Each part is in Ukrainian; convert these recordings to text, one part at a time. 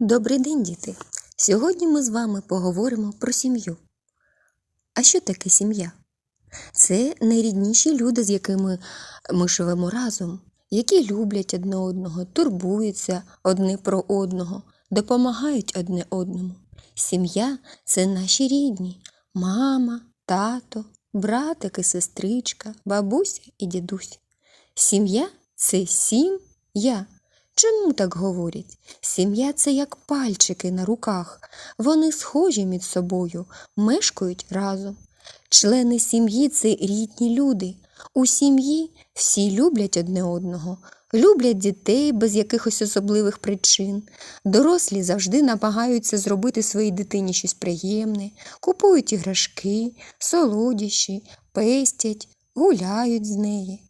Добрий день, діти! Сьогодні ми з вами поговоримо про сім'ю. А що таке сім'я? Це найрідніші люди, з якими ми живемо разом, які люблять одне одного, турбуються одне про одного, допомагають одне одному. Сім'я це наші рідні, мама, тато, братик і сестричка, бабуся і дідусь. Сім'я це сім-я. Чому так говорять? Сім'я це як пальчики на руках. Вони схожі між собою, мешкають разом. Члени сім'ї це рідні люди. У сім'ї всі люблять одне одного, люблять дітей без якихось особливих причин. Дорослі завжди намагаються зробити своїй дитині щось приємне, купують іграшки, солодощі, пестять, гуляють з неї.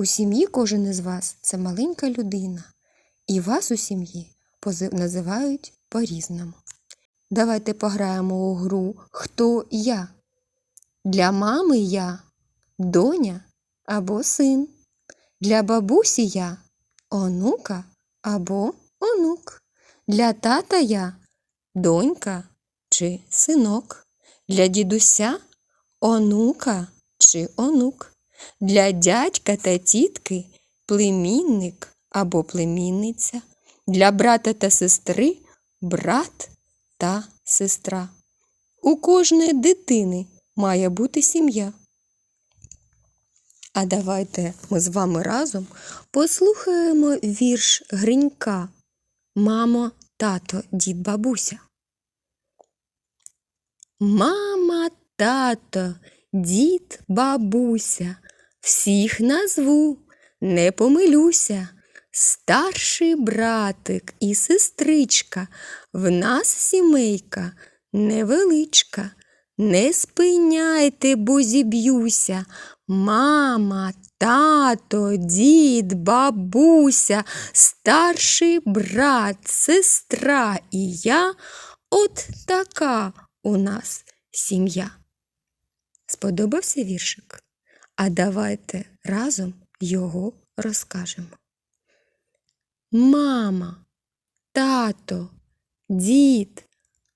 У сім'ї кожен із вас це маленька людина, і вас у сім'ї називають по-різному. Давайте пограємо у гру Хто я? Для мами я доня або син. Для бабусі я онука або онук. Для тата я донька чи синок. Для дідуся онука чи онук. Для дядька та тітки племінник або племінниця. Для брата та сестри брат та сестра. У кожної дитини має бути сім'я. А давайте ми з вами разом послухаємо вірш Гринька Мамо, тато, дід, бабуся. Мама, тато, дід, бабуся, всіх назву, не помилюся. Старший братик і сестричка, в нас сімейка невеличка. Не спиняйте, бо зіб'юся. Мама, тато, дід, бабуся, старший брат, сестра і я от така у нас сім'я. Сподобався віршик? А давайте разом його розкажемо. Мама, тато, дід,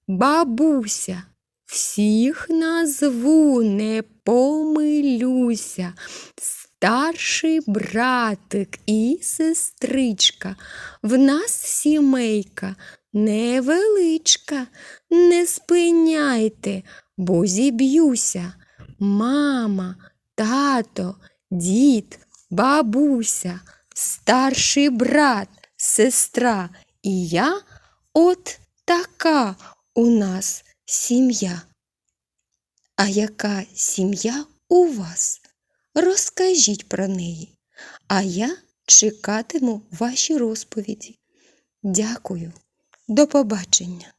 бабуся, всіх назву не помилюся. Старший братик і сестричка, в нас сімейка невеличка, не спиняйте, бо зіб'юся. Мама, тато, дід, бабуся, старший брат, сестра і я от така у нас сім'я. А яка сім'я у вас? Розкажіть про неї, а я чекатиму ваші розповіді. Дякую, до побачення.